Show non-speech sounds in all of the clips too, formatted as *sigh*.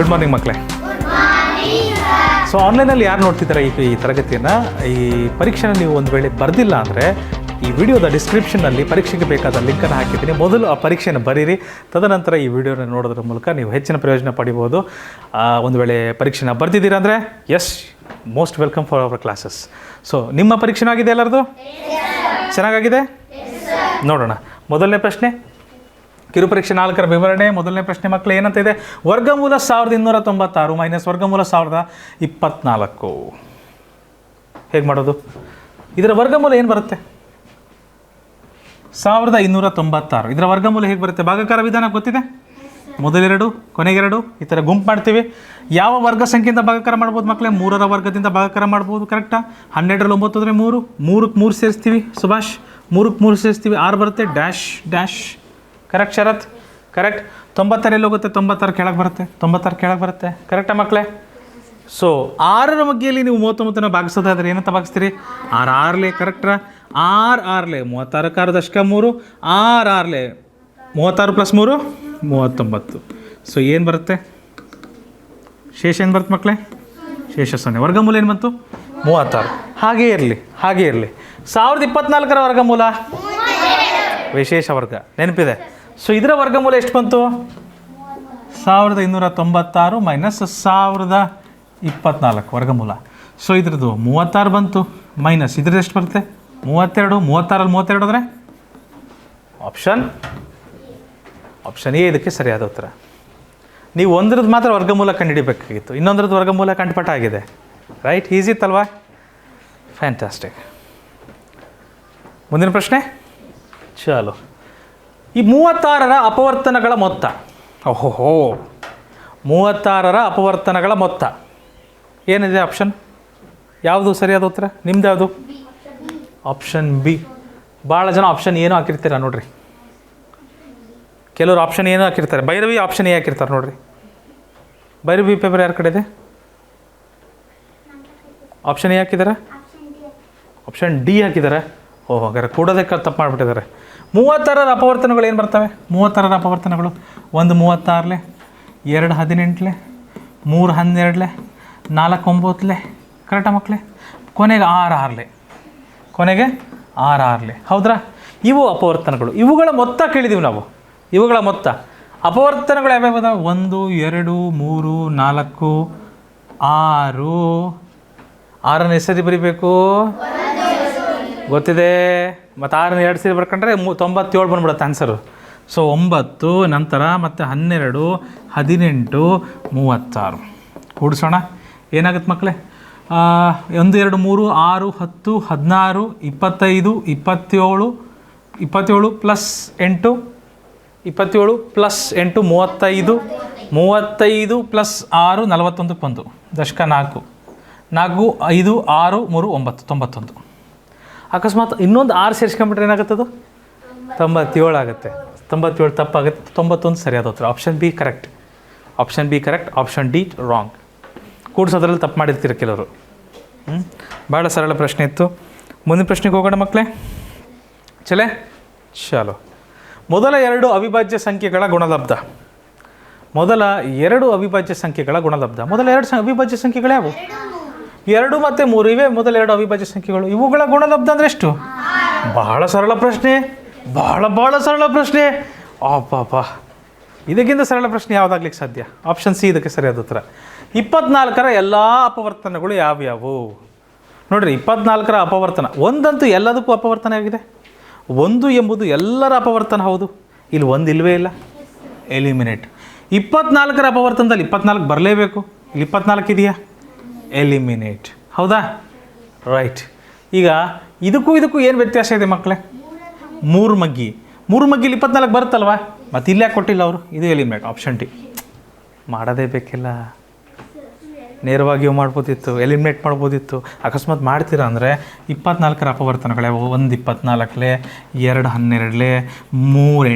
Good morning ಮಕ್ಕಳೇ. So ಆನ್ಲೈನಲ್ಲಿ ಯಾರು ನೋಡ್ತಿದ್ದಾರೆ ಈ ಈ ತರಗತಿಯನ್ನು? ಈ ಪರೀಕ್ಷೆನ ನೀವು ಒಂದು ವೇಳೆ ಬರೆದಿಲ್ಲ ಅಂದರೆ ಈ ವಿಡಿಯೋದ ಡಿಸ್ಕ್ರಿಪ್ಷನ್ನಲ್ಲಿ ಪರೀಕ್ಷೆಗೆ ಬೇಕಾದ ಲಿಂಕನ್ನು ಹಾಕಿದ್ದೀನಿ. ಮೊದಲು ಆ ಪರೀಕ್ಷೆಯನ್ನು ಬರೀರಿ. ತದನಂತರ ಈ ವಿಡಿಯೋನ ನೋಡೋದ್ರ ಮೂಲಕ ನೀವು ಹೆಚ್ಚಿನ ಪ್ರಯೋಜನ ಪಡಿಬೋದು. ಒಂದು ವೇಳೆ ಪರೀಕ್ಷೆನ ಬರೆದಿದ್ದೀರಾ ಅಂದರೆ yes most welcome for our classes so ನಿಮ್ಮ ಪರೀಕ್ಷೆನೂ ಆಗಿದೆ ಎಲ್ಲರದು? ಚೆನ್ನಾಗಾಗಿದೆ? ನೋಡೋಣ. ಮೊದಲನೇ ಪ್ರಶ್ನೆ ಕಿರು ಪರೀಕ್ಷೆ ನಾಲ್ಕರ ವಿವರಣೆ, ಮೊದಲನೇ ಪ್ರಶ್ನೆ ಮಕ್ಕಳು ಏನಂತ ಇದೆ ವರ್ಗಮೂಲ ಸಾವಿರದ ಇನ್ನೂರ ತೊಂಬತ್ತಾರು ಮೈನಸ್ ವರ್ಗಮೂಲ ಸಾವಿರದ ಇಪ್ಪತ್ನಾಲ್ಕು. ಹೇಗೆ ಮಾಡೋದು? ಇದರ ವರ್ಗಮೂಲ ಏನು ಬರುತ್ತೆ? ಸಾವಿರದ ಇನ್ನೂರ ತೊಂಬತ್ತಾರು ಇದರ ವರ್ಗಮೂಲ ಹೇಗೆ ಬರುತ್ತೆ? ಭಾಗಕಾರ ವಿಧಾನ ಗೊತ್ತಿದೆ? ಮೊದಲೆರಡು, ಕೊನೆಗೆರಡು, ಈ ಥರ ಗುಂಪು ಮಾಡ್ತೀವಿ. ಯಾವ ವರ್ಗ ಸಂಖ್ಯೆಯಿಂದ ಭಾಗಕಾರ ಮಾಡ್ಬೋದು ಮಕ್ಕಳೇ? ಮೂರರ ವರ್ಗದಿಂದ ಭಾಗಕಾರ ಮಾಡ್ಬೋದು ಕರೆಕ್ಟಾ ಹನ್ನೆರಡರಲ್ಲಿ ಒಂಬತ್ತು ಅಂದರೆ ಮೂರು. ಮೂರಕ್ಕೆ ಮೂರು ಸೇರಿಸ್ತೀವಿ, ಸುಭಾಷ್. ಮೂರಕ್ಕೆ ಮೂರು ಸೇರಿಸ್ತೀವಿ, ಆರು ಬರುತ್ತೆ, dash dash. Correct Sharath correct ತೊಂಬತ್ತಾರು ಎಲ್ಲಿ ಹೋಗುತ್ತೆ? ತೊಂಬತ್ತಾರು ಕೆಳಗೆ ಬರುತ್ತೆ. ತೊಂಬತ್ತಾರು ಕೆಳಗೆ ಬರುತ್ತೆ. ಕರೆಕ್ಟಾ ಮಕ್ಕಳೇ ಸೊ ಆರರ ಮಗ್ಗಿಯಲ್ಲಿ ನೀವು ಮೂವತ್ತೊಂಬತ್ತನ ಭಾಗಿಸೋದಾದ್ರೆ ಏನಂತ ಭಾಗಿಸ್ತೀರಿ? ಆರು ಆರ್ಲೆ ಕರೆಕ್ಟ್ರಾ ಆರು ಆರ್ಲೆ ಮೂವತ್ತಾರಕ್ಕೆ ಆರು ದಶಕ ಮೂರು. ಆರು ಆರ್ಲೆ ಮೂವತ್ತಾರು ಪ್ಲಸ್ ಮೂರು, ಮೂವತ್ತೊಂಬತ್ತು. ಸೊ ಏನು ಬರುತ್ತೆ? ಶೇಷ ಏನು ಬರುತ್ತೆ ಮಕ್ಕಳೇ ಶೇಷ ಸೊನ್ನೆ. ವರ್ಗಮೂಲ ಏನು ಬಂತು? ಮೂವತ್ತಾರು. ಹಾಗೇ ಇರಲಿ ಹಾಗೇ ಇರಲಿ. ಸಾವಿರದ ಇಪ್ಪತ್ನಾಲ್ಕರ ವರ್ಗಮೂಲ? ವಿಶೇಷ ವರ್ಗ. ನೆನಪಿದೆ. ಸೊ ಇದರ ವರ್ಗಮೂಲ ಎಷ್ಟು ಬಂತು? ಸಾವಿರದ ಇನ್ನೂರ ತೊಂಬತ್ತಾರು ಮೈನಸ್ ಸಾವಿರದ ಇಪ್ಪತ್ನಾಲ್ಕು ವರ್ಗಮೂಲ. ಸೊ ಇದ್ರದ್ದು ಮೂವತ್ತಾರು ಬಂತು. ಮೈನಸ್ ಇದ್ರದ್ದು ಎಷ್ಟು ಬರುತ್ತೆ? ಮೂವತ್ತೆರಡು. ಮೂವತ್ತಾರಲ್ಲಿ ಮೂವತ್ತೆರಡು ಅಂದರೆ ಆಪ್ಷನ್ ಆಪ್ಷನ್ ಎ ಇದಕ್ಕೆ ಸರಿಯಾದ ಉತ್ತರ. ನೀವು ಒಂದ್ರದ್ದು ಮಾತ್ರ ವರ್ಗಮೂಲ ಕಂಡುಹಿಡಿಬೇಕಾಗಿತ್ತು ಇನ್ನೊಂದ್ರದ್ದು ವರ್ಗಮೂಲ ಕಂಡುಪಟ್ಟ ಆಗಿದೆ. Right easy ಇತ್ತಲ್ವಾ? ಫ್ಯಾಂಟಾಸ್ಟಿಕ್ ಮುಂದಿನ ಪ್ರಶ್ನೆ? ಚಲೋ. ಈ ಮೂವತ್ತಾರರ ಅಪವರ್ತನಗಳ ಮೊತ್ತ. ಓಹೋಹೋ. ಮೂವತ್ತಾರರ ಅಪವರ್ತನಗಳ ಮೊತ್ತ. ಏನಿದೆ ಆಪ್ಷನ್? ಯಾವುದು ಸರಿಯಾದ ಉತ್ತರ? ನಿಮ್ದು ಯಾವುದು? Option B. ಭಾಳ ಜನ ಆಪ್ಷನ್ ಏನು ಹಾಕಿರ್ತೀರ ನೋಡ್ರಿ. ಕೆಲವರು ಆಪ್ಷನ್ ಏನು ಹಾಕಿರ್ತಾರೆ. ಭೈರವಿ ಆಪ್ಷನ್ ಏ ಹಾಕಿರ್ತಾರೆ ನೋಡ್ರಿ. ಭೈರವಿ ಪೇಪರ್ ಯಾರ ಕಡೆ ಇದೆ ಆಪ್ಷನ್ ಏ ಹಾಕಿದ್ದಾರೆ ಆಪ್ಷನ್ ಡಿ ಹಾಕಿದ್ದಾರೆ ಓಹ್, ಹಾಗಾದ್ರೆ ಕೂಡೋದಕ್ಕೆ ತಪ್ಪು ಮಾಡಿಬಿಟ್ಟಿದ್ದಾರೆ. ಮೂವತ್ತಾರರ ಅಪವರ್ತನಗಳು ಏನು ಬರ್ತವೆ? ಮೂವತ್ತಾರರ ಅಪವರ್ತನಗಳು. ಒಂದು ಮೂವತ್ತಾರಲೆ, ಎರಡು ಹದಿನೆಂಟಲೆ, ಮೂರು ಹನ್ನೆರಡಲೆ ನಾಲ್ಕು ಒಂಬತ್ತಲೆ ಕರೆಕ್ಟ ಮಕ್ಕಳೇ ಕೊನೆಗೆ ಆರು ಆರ್ಲೆ ಕೊನೆಗೆ ಆರು ಆರ್ಲೆ ಹೌದ್ರಾ? ಇವು ಅಪವರ್ತನಗಳು. ಇವುಗಳ ಮೊತ್ತ ಕೇಳಿದೀವಿ ನಾವು. ಇವುಗಳ ಮೊತ್ತ. ಅಪವರ್ತನಗಳು ಯಾವ್ಯಾವ ಅದಾವೆ? ಒಂದು, ಎರಡು, ಮೂರು, ನಾಲ್ಕು, ಆರು. ಆರನ್ನು ಹೆಸರಿ ಬರಿಬೇಕು. ಗೊತ್ತಿದೆ? ಮತ್ತು ಆರನ್ನ ಎರಡು ಸೇರಿ ಬರ್ಕೊಂಡ್ರೆ ಮೂ ತೊಂಬತ್ತೇಳು ಬಂದ್ಬಿಡುತ್ತೆ ಆನ್ಸರು ಸೊ ಒಂಬತ್ತು, ನಂತರ ಮತ್ತು ಹನ್ನೆರಡು, ಹದಿನೆಂಟು, ಮೂವತ್ತಾರು. ಕೂಡಿಸೋಣ. ಏನಾಗುತ್ತೆ ಮಕ್ಕಳೇ ಒಂದು, ಎರಡು, ಮೂರು, ಆರು, ಹತ್ತು, ಹದಿನಾರು, ಇಪ್ಪತ್ತೈದು, ಇಪ್ಪತ್ತೇಳು ಇಪ್ಪತ್ತೇಳು ಪ್ಲಸ್ ಎಂಟು, ಇಪ್ಪತ್ತೇಳು ಪ್ಲಸ್ ಎಂಟು, ಮೂವತ್ತೈದು ಮೂವತ್ತೈದು ಪ್ಲಸ್ ಆರು ನಲವತ್ತೊಂದಕ್ಕೆ ಬಂತು ದಶಕ ನಾಲ್ಕು. ನಾಲ್ಕು, ಐದು, ಆರು, ಮೂರು, ಒಂಬತ್ತು, ತೊಂಬತ್ತೊಂದು. ಅಕಸ್ಮಾತ್ ಇನ್ನೊಂದು ಆರು ಸೇರಿಸ್ಕೊಂಬಿಟ್ರೆ ಏನಾಗುತ್ತದು? ತೊಂಬತ್ತೇಳು ಆಗುತ್ತೆ. ತೊಂಬತ್ತೇಳು ತಪ್ಪಾಗುತ್ತೆ. ತೊಂಬತ್ತೊಂದು ಸರಿಯಾದ ಉತ್ತರ. Option B correct option B correct option D wrong ಕೂಡಿಸೋದ್ರಲ್ಲಿ ತಪ್ಪು ಮಾಡಿರ್ತೀರ ಕೆಲವರು. ಹ್ಞೂ ಭಾಳ ಸರಳ ಪ್ರಶ್ನೆ ಇತ್ತು. ಮುಂದಿನ ಪ್ರಶ್ನೆಗೆ ಹೋಗೋಣ ಮಕ್ಕಳೇ ಚಲೇ ಚಲೋ. ಮೊದಲ ಎರಡು ಅವಿಭಾಜ್ಯ ಸಂಖ್ಯೆಗಳ ಗುಣಲಬ್ಧ. ಮೊದಲ ಎರಡು ಅವಿಭಾಜ್ಯ ಸಂಖ್ಯೆಗಳ ಗುಣಲಬ್ಧ. ಮೊದಲ ಎರಡು ಅವಿಭಾಜ್ಯ ಸಂಖ್ಯೆಗಳು ಯಾವುವು ಎರಡು ಮತ್ತು ಮೂರು, ಇವೆ ಮೊದಲ ಎರಡು ಅವಿಭಾಜ್ಯ ಸಂಖ್ಯೆಗಳು. ಇವುಗಳ ಗುಣಲಬ್ಧ ಅಂದರೆ ಎಷ್ಟು? ಬಹಳ ಸರಳ ಪ್ರಶ್ನೆ, ಬಹಳ ಬಹಳ ಸರಳ ಪ್ರಶ್ನೆ. ಅಪ್ಪ ಇದಕ್ಕಿಂತ ಸರಳ ಪ್ರಶ್ನೆ ಯಾವುದಾಗ್ಲಿಕ್ಕೆ ಸಾಧ್ಯ? ಆಪ್ಷನ್ ಸಿ ಇದಕ್ಕೆ ಸರಿಯಾದ ಉತ್ತರ. ಇಪ್ಪತ್ನಾಲ್ಕರ ಎಲ್ಲ ಅಪವರ್ತನಗಳು ಯಾವ್ಯಾವು? ನೋಡಿರಿ, ಇಪ್ಪತ್ನಾಲ್ಕರ ಅಪವರ್ತನ. ಒಂದಂತೂ ಎಲ್ಲದಕ್ಕೂ ಅಪವರ್ತನ ಆಗಿದೆ. ಒಂದು ಎಂಬುದು ಎಲ್ಲರ ಅಪವರ್ತನ ಹೌದು. ಇಲ್ಲಿ ಒಂದು ಇಲ್ವೇ ಇಲ್ಲ. ಎಲಿಮಿನೇಟ್ ಇಪ್ಪತ್ನಾಲ್ಕರ ಅಪವರ್ತನದಲ್ಲಿ ಇಪ್ಪತ್ನಾಲ್ಕು ಬರಲೇಬೇಕು. ಇಲ್ಲಿ ಇಪ್ಪತ್ನಾಲ್ಕು ಇದೆಯಾ? ಎಲಿಮಿನೇಟ್ ಹೌದಾ? ರೈಟ್ ಈಗ ಇದಕ್ಕೂ ಇದಕ್ಕೂ ಏನು ವ್ಯತ್ಯಾಸ ಇದೆ ಮಕ್ಕಳೇ ಮೂರು ಮಗ್ಗಿ. ಮೂರು ಮಗ್ಗಿಲಿ ಇಪ್ಪತ್ನಾಲ್ಕು ಬರುತ್ತಲ್ವಾ? ಮತ್ತು ಇಲ್ಲೇ ಕೊಟ್ಟಿಲ್ಲ ಅವರು? ಇದು ಎಲಿಮಿನೇಟ್ ಆಪ್ಷನ್ ಟಿ ಮಾಡೋದೇ ಬೇಕಿಲ್ಲ. ನೇರವಾಗಿಯೂ ಮಾಡ್ಬೋದಿತ್ತು ಎಲಿಮಿನೇಟ್ ಮಾಡ್ಬೋದಿತ್ತು. ಅಕಸ್ಮಾತ್ ಮಾಡ್ತೀರಾ ಅಂದರೆ ಇಪ್ಪತ್ನಾಲ್ಕರ ಅಪವರ್ತನಗಳೇ ಒಂದು ಇಪ್ಪತ್ನಾಲ್ಕಲೆ, ಎರಡು ಹನ್ನೆರಡಲೆ, ಮೂರು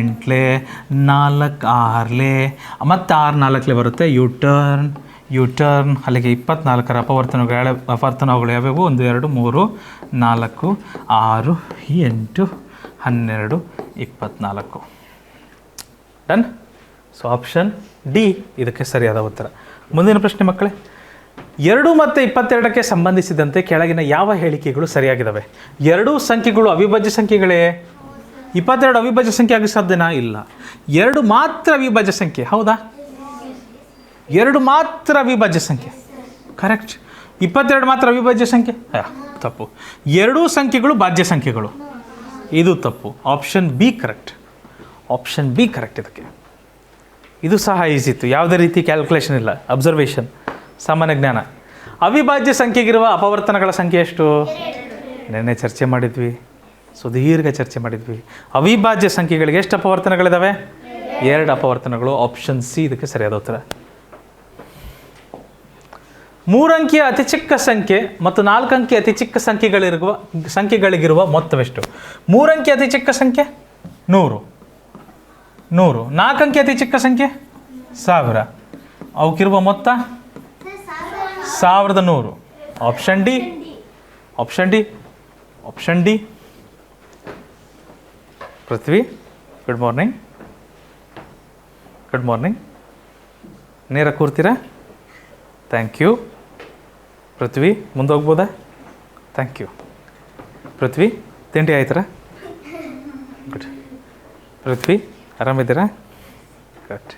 ನಾಲ್ಕು ಆರಲೆ, ಮತ್ತು ಆರು ನಾಲ್ಕಲೆ ಬರುತ್ತೆ ಯು ಟರ್ನ್ ಯು ಟರ್ನ್ ಅಲ್ಲಿಗೆ ಇಪ್ಪತ್ನಾಲ್ಕರ ಅಪವರ್ತನಗಳು ಅಪವರ್ತನಗಳು ಯಾವ್ಯಾವು? ಒಂದು, ಎರಡು, ಮೂರು, ನಾಲ್ಕು, ಆರು, ಎಂಟು, ಹನ್ನೆರಡು ಇಪ್ಪತ್ತ್ನಾಲ್ಕು ಡನ್ ಸೊ ಆಪ್ಷನ್ ಡಿ ಇದಕ್ಕೆ ಸರಿಯಾದ ಉತ್ತರ. ಮುಂದಿನ ಪ್ರಶ್ನೆ ಮಕ್ಕಳೇ, ಎರಡು ಮತ್ತು ಇಪ್ಪತ್ತೆರಡಕ್ಕೆ ಸಂಬಂಧಿಸಿದಂತೆ ಕೆಳಗಿನ ಯಾವ ಹೇಳಿಕೆಗಳು ಸರಿಯಾಗಿದ್ದಾವೆ ಎರಡೂ ಸಂಖ್ಯೆಗಳು ಅವಿಭಾಜ್ಯ ಸಂಖ್ಯೆಗಳೇ? ಇಪ್ಪತ್ತೆರಡು ಅವಿಭಾಜ್ಯ ಸಂಖ್ಯೆ ಆಗಿ ಸಾಧ್ಯನಾ? ಇಲ್ಲ. ಎರಡು ಮಾತ್ರ ಅವಿಭಾಜ್ಯ ಸಂಖ್ಯೆ, ಹೌದಾ? ಎರಡು ಮಾತ್ರ ಅವಿಭಾಜ್ಯ ಸಂಖ್ಯೆ. ಕರೆಕ್ಟ್ ಇಪ್ಪತ್ತೆರಡು ಮಾತ್ರ ಅವಿಭಾಜ್ಯ ಸಂಖ್ಯೆ? ತಪ್ಪು. ಎರಡೂ ಸಂಖ್ಯೆಗಳು ಭಾಜ್ಯ ಸಂಖ್ಯೆಗಳು. ಇದು ತಪ್ಪು. Option B correct option B correct ಇದಕ್ಕೆ. ಇದು ಸಹ ಈಸಿ ಇತ್ತು. ಯಾವುದೇ ರೀತಿ ಕ್ಯಾಲ್ಕುಲೇಷನ್ ಇಲ್ಲ. ಅಬ್ಸರ್ವೇಷನ್ ಸಾಮಾನ್ಯ ಜ್ಞಾನ. ಅವಿಭಾಜ್ಯ ಸಂಖ್ಯೆಗಿರುವ ಅಪವರ್ತನಗಳ ಸಂಖ್ಯೆ ಎಷ್ಟು? ನಿನ್ನೆ ಚರ್ಚೆ ಮಾಡಿದ್ವಿ. ಸುದೀರ್ಘ ಚರ್ಚೆ ಮಾಡಿದ್ವಿ. ಅವಿಭಾಜ್ಯ ಸಂಖ್ಯೆಗಳಿಗೆ ಎಷ್ಟು ಅಪವರ್ತನಗಳಿದ್ದಾವೆ ಎರಡು ಅಪವರ್ತನಗಳು. ಆಪ್ಷನ್ ಸಿ ಇದಕ್ಕೆ ಸರಿಯಾದ ಉತ್ತರ. ಮೂರಂಕಿಯ ಅತಿ ಚಿಕ್ಕ ಸಂಖ್ಯೆ ಮತ್ತು ನಾಲ್ಕಂಕಿ ಅತಿ ಚಿಕ್ಕ ಸಂಖ್ಯೆಗಳಿರುವ, ಸಂಖ್ಯೆಗಳಿಗಿರುವ ಮೊತ್ತವೆಷ್ಟು? ಮೂರಂಕಿ ಅತಿ ಚಿಕ್ಕ ಸಂಖ್ಯೆ? ನೂರು. ನೂರು. ನಾಲ್ಕಂಕಿ ಅತಿ ಚಿಕ್ಕ ಸಂಖ್ಯೆ? ಸಾವಿರ. ಅವಕ್ಕಿರುವ ಮೊತ್ತ? ಸಾವಿರದ ನೂರು. Option D option D option D Prithvi good morning good morning ನೇರ ಕೂರ್ತೀರಾ? ಥ್ಯಾಂಕ್ ಯು ಪೃಥ್ವಿ ಮುಂದೆ ಹೋಗ್ಬೋದಾ ಥ್ಯಾಂಕ್ ಯು ಪೃಥ್ವಿ, ತಿಂಡಿ ಆಯ್ತಾರ? ಗುಡ್ ಪೃಥ್ವಿ, ಆರಾಮಿದ್ದೀರಾ? ಗುಡ್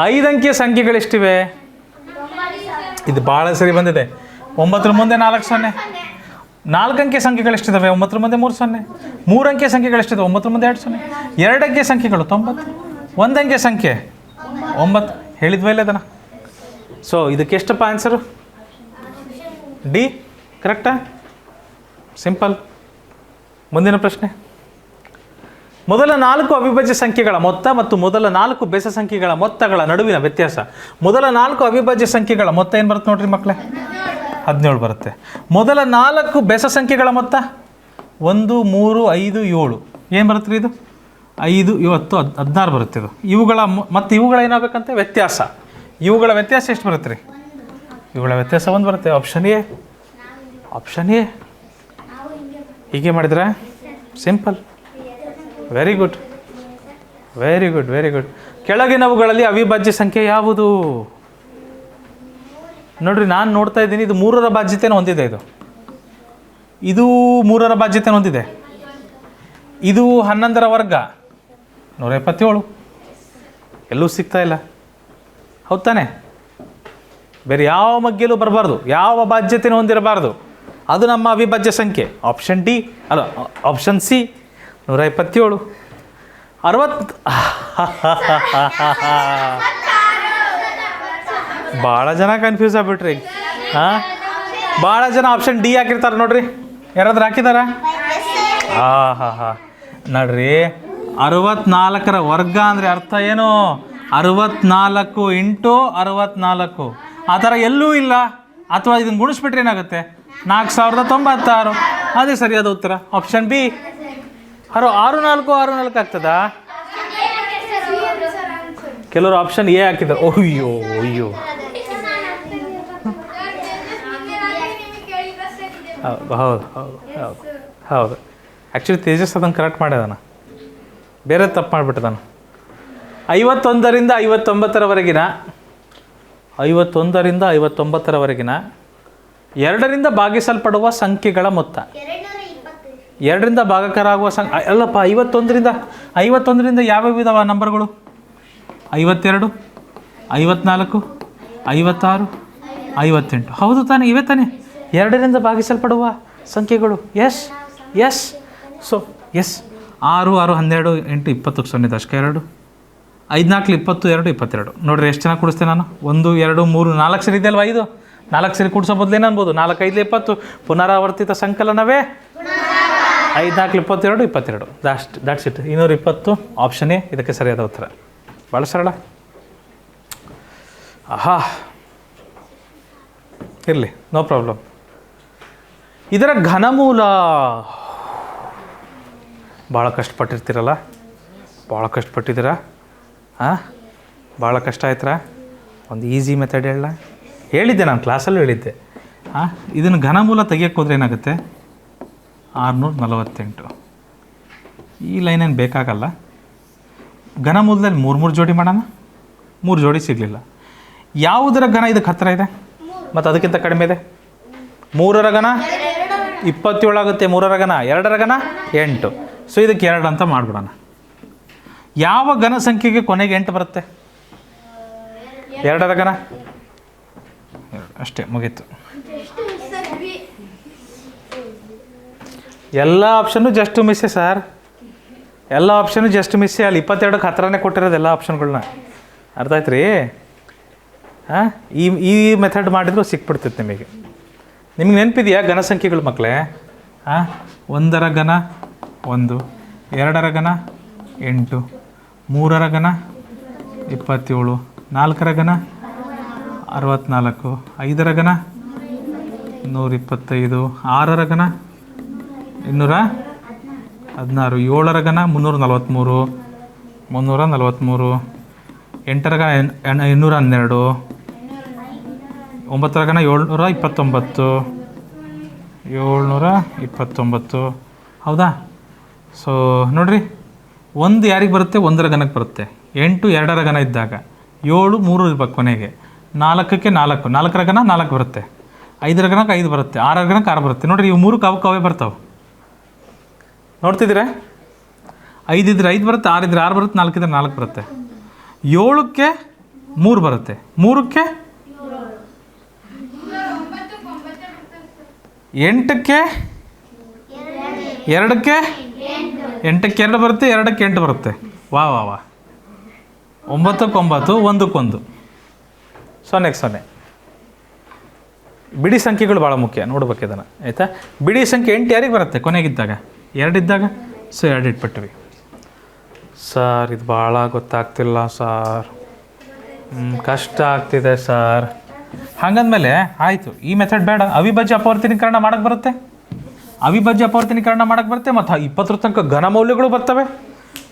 ಐದು ಅಂಕಿಯ ಸಂಖ್ಯೆಗಳೆಷ್ಟಿವೆ. ಇದು ಭಾಳ ಸರಿ ಬಂದಿದೆ. ಒಂಬತ್ತರ ಮುಂದೆ ನಾಲ್ಕು ಸೊನ್ನೆ. ನಾಲ್ಕು ಅಂಕಿಯ ಸಂಖ್ಯೆಗಳೆಷ್ಟಿದ್ದಾವೆ ಒಂಬತ್ತರ ಮುಂದೆ ಮೂರು ಸೊನ್ನೆ. ಮೂರು ಅಂಕಿಯ ಸಂಖ್ಯೆಗಳೆಷ್ಟಿದೆ. ಒಂಬತ್ತರ ಮುಂದೆ ಎರಡು ಸೊನ್ನೆ. ಎರಡು ಅಂಕಿಯ ಸಂಖ್ಯೆಗಳು ತೊಂಬತ್ತು. ಒಂದು ಅಂಕಿಯ ಸಂಖ್ಯೆ. ಒಂಬತ್ತು. ಹೇಳಿದ್ವೇ ಅದನ ಸೊ ಇದಕ್ಕೆ ಎಷ್ಟಪ್ಪ ಆನ್ಸರು ಡಿ ಕರೆಕ್ಟಾ ಸಿಂಪಲ್ ಮುಂದಿನ ಪ್ರಶ್ನೆ. ಮೊದಲ ನಾಲ್ಕು ಅವಿಭಾಜ್ಯ ಸಂಖ್ಯೆಗಳ ಮೊತ್ತ ಮತ್ತು ಮೊದಲ ನಾಲ್ಕು ಬೆಸ ಸಂಖ್ಯೆಗಳ ಮೊತ್ತಗಳ ನಡುವಿನ ವ್ಯತ್ಯಾಸ. ಮೊದಲ ನಾಲ್ಕು ಅವಿಭಾಜ್ಯ ಸಂಖ್ಯೆಗಳ ಮೊತ್ತ ಏನು ಬರುತ್ತೆ ನೋಡ್ರಿ ಮಕ್ಕಳೇ ಹದಿನೇಳು ಬರುತ್ತೆ. ಮೊದಲ ನಾಲ್ಕು ಬೆಸ ಸಂಖ್ಯೆಗಳ ಮೊತ್ತ? ಒಂದು, ಮೂರು, ಐದು, ಏಳು. ಏನು ಬರುತ್ತೆ ರೀ ಇದು? ಐದು ಇವತ್ತು ಹದ್, ಹದಿನಾರು ಬರುತ್ತೆ ಇದು. ಇವುಗಳ ಮತ್ತು ಇವುಗಳ ಏನಾಗಬೇಕಂತೆ ವ್ಯತ್ಯಾಸ. ಇವುಗಳ ವ್ಯತ್ಯಾಸ ಎಷ್ಟು ಬರುತ್ತೆ ರೀ? ಇವುಗಳ ವ್ಯತ್ಯಾಸ ಒಂದು ಬರುತ್ತೆ. ಆಪ್ಷನ್ ಎ ಆಪ್ಷನ್ ಎ ಹೀಗೆ ಮಾಡಿದ್ರೆ? Simple very good very good very good ಕೆಳಗಿನವುಗಳಲ್ಲಿ ಅವಿಭಾಜ್ಯ ಸಂಖ್ಯೆ ಯಾವುದು? ನೋಡ್ರಿ, ನಾನು ನೋಡ್ತಾ ಇದ್ದೀನಿ, ಇದು ಮೂರರ ಬಾಧ್ಯತೆಯನ್ನು ಹೊಂದಿದೆ ಇದು. ಇದು ಮೂರರ ಬಾಧ್ಯತೆ ಹೊಂದಿದೆ. ಇದು ಹನ್ನೊಂದರ ವರ್ಗ. ನೂರ ಎಪ್ಪತ್ತೇಳು. ಎಲ್ಲೂ ಸಿಗ್ತಾ ಇಲ್ಲ. ಹೌದ್ ತಾನೆ ಬೇರೆ ಯಾವ ಮಗ್ಗಿಲೂ ಬರಬಾರ್ದು. ಯಾವ ಬಾಧ್ಯತೆನೂ ಹೊಂದಿರಬಾರ್ದು. ಅದು ನಮ್ಮ ಅವಿಭಾಜ್ಯ ಸಂಖ್ಯೆ. ಆಪ್ಷನ್ ಡಿ ಅಲ್ಲ ಆಪ್ಷನ್ ಸಿ ನೂರ ಇಪ್ಪತ್ತೇಳು ಅರವತ್ತು ಭಾಳ ಜನ ಕನ್ಫ್ಯೂಸ್ ಆಗ್ಬಿಟ್ರಿ. ಹಾಂ ಭಾಳ ಜನ ಆಪ್ಷನ್ ಡಿ ಹಾಕಿರ್ತಾರೆ ನೋಡ್ರಿ. ಯಾರಾದ್ರೂ ಹಾಕಿದಾರ? ಹಾಂ ಹಾಂ ಹಾಂ. ನೋಡ್ರಿ, ಅರವತ್ನಾಲ್ಕರ ವರ್ಗ ಅಂದರೆ ಅರ್ಥ ಏನು? ಅರವತ್ನಾಲ್ಕು ಇಂಟು ಅರವತ್ನಾಲ್ಕು. ಆ ಥರ ಎಲ್ಲೂ ಇಲ್ಲ. ಅಥವಾ ಇದನ್ನು ಗುಣಿಸ್ಬಿಟ್ರೆ ಏನಾಗುತ್ತೆ? ನಾಲ್ಕು ಸಾವಿರದ ತೊಂಬತ್ತಾರು. ಅದೇ ಸರಿಯಾದ ಉತ್ತರ. ಆಪ್ಷನ್ ಬಿ ಅರು ಆರು ನಾಲ್ಕು ಆರು ನಾಲ್ಕು ಆಗ್ತದಾ? ಕೆಲವರು ಆಪ್ಷನ್ ಎ ಹಾಕಿದ್ದಾರೆ. ಅಯ್ಯೋ ಅಯ್ಯೋ. ಹೌದು ಹೌದು ಹೌದು ಹೌದು. ಹೌದು ಆ್ಯಕ್ಚುಲಿ ತೇಜಸ್ ಅದನ್ನು ಕರೆಕ್ಟ್ ಮಾಡಿದಾನ. ಬೇರೆ ತಪ್ಪು ಮಾಡಿಬಿಟ್ಟದಾನ. ಐವತ್ತೊಂದರಿಂದ ಐವತ್ತೊಂಬತ್ತರವರೆಗಿನ ಐವತ್ತೊಂದರಿಂದ ಐವತ್ತೊಂಬತ್ತರವರೆಗಿನ ಎರಡರಿಂದ ಭಾಗಿಸಲ್ಪಡುವ ಸಂಖ್ಯೆಗಳ ಮೊತ್ತ. ಎರಡರಿಂದ ಭಾಗಕರಾಗುವ ಸಂ ಅಲ್ಲಪ್ಪ, ಐವತ್ತೊಂದರಿಂದ ಐವತ್ತೊಂದರಿಂದ ಯಾವ್ಯಾವ ಇದಾವ ನಂಬರ್ಗಳು? ಐವತ್ತೆರಡು, ಐವತ್ನಾಲ್ಕು, ಐವತ್ತಾರು, ಐವತ್ತೆಂಟು. ಹೌದು ತಾನೇ, ಇವೇ ತಾನೇ. ಎರಡರಿಂದ ಭಾಗಿಸಲ್ಪಡುವ ಸಂಖ್ಯೆಗಳು. ಎಸ್ ಎಸ್ ಸೊ ಎಸ್ ಆರು ಆರು, ಹನ್ನೆರಡು, ಎಂಟು, ಇಪ್ಪತ್ತು, ಸೊನ್ನೆ, ದಶಕ ಎರಡು. ಐದ್ನಾಲ್ಕು, ಇಪ್ಪತ್ತು, ಎರಡು, ಇಪ್ಪತ್ತೆರಡು. ನೋಡ್ರಿ ಎಷ್ಟು ಚೆನ್ನಾಗಿ ಕೂಡಿಸ್ತೇನೆ ನಾನು. ಒಂದು, ಎರಡು, ಮೂರು, ನಾಲ್ಕು ಸರಿ ಇದೆ? ಅಲ್ವಾ ಐದು ನಾಲ್ಕು ಸರಿ ಕೂಡಿಸೋ ಬದಲು ಏನು ಅನ್ಬೋದು ನಾಲ್ಕು ಐದು ಇಪ್ಪತ್ತು. ಪುನರಾವರ್ತಿತ ಸಂಕಲನವೇ? ಐದ್ನಾಲ್ಕು, ಇಪ್ಪತ್ತೆರಡು ಇಪ್ಪತ್ತೆರಡು. ದಾಸ್ಟ್ ದಾಟ್ಸ್ ಇಟ್ ಇನ್ನೂರ ಇಪ್ಪತ್ತು ಆಪ್ಷನ್ನೇ ಇದಕ್ಕೆ ಸರಿಯಾದ ಉತ್ತರ. ಭಾಳ ಸರಳ. ಆಹಾ. ಇರಲಿ ನೋ ಪ್ರಾಬ್ಲಮ್ ಇದರ ಘನಮೂಲ. ಭಾಳ ಕಷ್ಟಪಟ್ಟಿರ್ತೀರಲ್ಲ? ಭಾಳ ಕಷ್ಟಪಟ್ಟಿದ್ದೀರಾ? ಹಾಂ? ಭಾಳ ಕಷ್ಟ ಆಯ್ತರಾ? ಒಂದು ಈಸಿ ಮೆಥಡ್ ಹೇಳ ಹೇಳಿದ್ದೆ ನಾನು ಕ್ಲಾಸಲ್ಲೂ ಹೇಳಿದ್ದೆ. ಹಾಂ? ಇದನ್ನು ಘನಮೂಲ ತೆಗಿಯೋಕ್ಕೆ ಹೋದ್ರೆ ಏನಾಗುತ್ತೆ? ಆರುನೂರ ನಲವತ್ತೆಂಟು ಈ ಲೈನ್ ಏನು ಬೇಕಾಗಲ್ಲ? ಘನಮೂಲದಲ್ಲಿ ಮೂರು ಮೂರು ಜೋಡಿ ಮಾಡೋಣ? ಮೂರು ಜೋಡಿ ಸಿಗಲಿಲ್ಲ. ಯಾವುದರ ಘನ ಇದಕ್ಕೆ ಹತ್ತಿರ ಇದೆ? ಮತ್ತು ಅದಕ್ಕಿಂತ ಕಡಿಮೆ ಇದೆ? ಮೂರರ ಘನ? ಇಪ್ಪತ್ತೇಳು ಆಗುತ್ತೆ ಮೂರರ ಘನ. ಎರಡರ ಘನ? ಎಂಟು. ಸೊ ಇದಕ್ಕೆ ಎರಡು ಅಂತ ಮಾಡಿಬಿಡೋಣ. ಯಾವ ಘನ ಸಂಖ್ಯೆಗೆ ಕೊನೆಗೆ ಎಂಟು ಬರುತ್ತೆ? ಎರಡರ ಘನ? ಅಷ್ಟೇ, ಮುಗೀತು. ಎಲ್ಲ ಆಪ್ಷನ್ನು ಜಸ್ಟ್ ಮಿಸ್ಸೆ ಸರ್ ಎಲ್ಲ ಆಪ್ಷನು ಜಸ್ಟ್ ಮಿಸ್ಸೆ ಅಲ್ಲಿ ಇಪ್ಪತ್ತೆರಡಕ್ಕೆ ಹತ್ರನೇ ಕೊಟ್ಟಿರೋದು ಎಲ್ಲ ಆಪ್ಷನ್ಗಳನ್ನ ಅರ್ಥ ಆಯ್ತು ರೀ ಹಾಂ? ಈ ಈ ಮೆಥಡ್ ಮಾಡಿದ್ರು ಸಿಕ್ಬಿಡ್ತೈತೆ ನಿಮಗೆ. ನಿಮ್ಗೆ ನೆನಪಿದೆಯಾ ಘನ ಸಂಖ್ಯೆಗಳು ಮಕ್ಕಳೇ ಹಾಂ? ಒಂದರ ಘನ, ಒಂದು. ಎರಡರ ಘನ, ಎಂಟು. ಮೂರರ ಘನ, ಇಪ್ಪತ್ತೇಳು. ನಾಲ್ಕರ ಘನ ಅರವತ್ತ್ನಾಲ್ಕು ಐದರ ಘನ, ನೂರಿಪ್ಪತ್ತೈದು. ಆರರ ಘನ, ಇನ್ನೂರ ಹದಿನಾರು. ಏಳರ ಘನ, ಮುನ್ನೂರ ನಲವತ್ತ್ಮೂರು ಮುನ್ನೂರ ನಲವತ್ತ್ಮೂರು ಎಂಟರ ಘನ ಇನ್ನೂರ ಹನ್ನೆರಡು. ಒಂಬತ್ತರ ಘನ, ಏಳ್ನೂರ ಇಪ್ಪತ್ತೊಂಬತ್ತು. ಏಳ್ನೂರ ಇಪ್ಪತ್ತೊಂಬತ್ತು. ಹೌದಾ? ಸೊ ನೋಡ್ರಿ. ಒಂದು ಯಾರಿಗೆ ಬರುತ್ತೆ? ಒಂದರ ಗನಕ್ಕೆ ಬರುತ್ತೆ. ಎಂಟು ಎರಡರ ಘನ ಇದ್ದಾಗ. ಏಳು ಮೂರು ಇರ್ಬೇಕು ಕೊನೆಗೆ. ನಾಲ್ಕಕ್ಕೆ ನಾಲ್ಕು. ನಾಲ್ಕರ ಘನ ನಾಲ್ಕು ಬರುತ್ತೆ. ಐದರ ಘನಕ್ಕೆ ಐದು ಬರುತ್ತೆ. ಆರರ ಗನಕ್ಕೆ ಆರು ಬರುತ್ತೆ. ನೋಡಿರಿ, ಇವು ಮೂರು ಕಾವು ಕಾವೇ ಬರ್ತಾವೆ. ನೋಡ್ತಿದ್ದೀರಾ? ಐದಿದ್ರೆ ಐದು ಬರುತ್ತೆ, ಆರಿದ್ರೆ ಆರು ಬರುತ್ತೆ, ನಾಲ್ಕಿದ್ರೆ ನಾಲ್ಕು ಬರುತ್ತೆ. ಏಳಕ್ಕೆ ಮೂರು ಬರುತ್ತೆ. ಮೂರಕ್ಕೆ? ಎಂಟಕ್ಕೆ? ಎರಡಕ್ಕೆ? ಎಂಟಕ್ಕೆ ಎರಡು ಬರುತ್ತೆ, ಎರಡಕ್ಕೆ ಎಂಟು ಬರುತ್ತೆ. ವಾ ವಾ ವಾ. ಒಂಬತ್ತಕ್ಕೆ ಒಂಬತ್ತು ಒಂದಕ್ಕೊಂದು. ಸೊನ್ನೆಗೆ ಸೊನ್ನೆ. ಬಿಡಿ ಸಂಖ್ಯೆಗಳು ಭಾಳ ಮುಖ್ಯ, ನೋಡ್ಬೇಕು ಇದನ್ನು, ಆಯಿತಾ? ಬಿಡಿ ಸಂಖ್ಯೆ ಎಂಟು ಯಾರಿಗೆ ಬರುತ್ತೆ? ಕೊನೆಗಿದ್ದಾಗ. ಎರಡಿದ್ದಾಗ? ಸೊ, ಎರಡು ಇಟ್ಬಿಟ್ವಿ. ಸರ್, ಇದು ಭಾಳ ಗೊತ್ತಾಗ್ತಿಲ್ಲ ಸರ್. ಕಷ್ಟ ಆಗ್ತಿದೆ ಸರ್. ಹಾಗಂದ್ಮೇಲೆ, ಆಯಿತು. ಈ ಮೆಥಡ್ ಬೇಡ. ಅವಿಭಾಜ್ಯ ಅಪವರ್ತನೀಕರಣ ಮಾಡಕ್ಕೆ ಬರುತ್ತೆ? ಅವಿಭಾಜ್ಯ ಅಪವರ್ತನೀಕರಣ ಮಾಡಕ್ಕೆ ಬರುತ್ತೆ ಮತ್ತು ಇಪ್ಪತ್ತರ ತನಕ ಘನ ಮೌಲ್ಯಗಳು ಬರ್ತವೆ.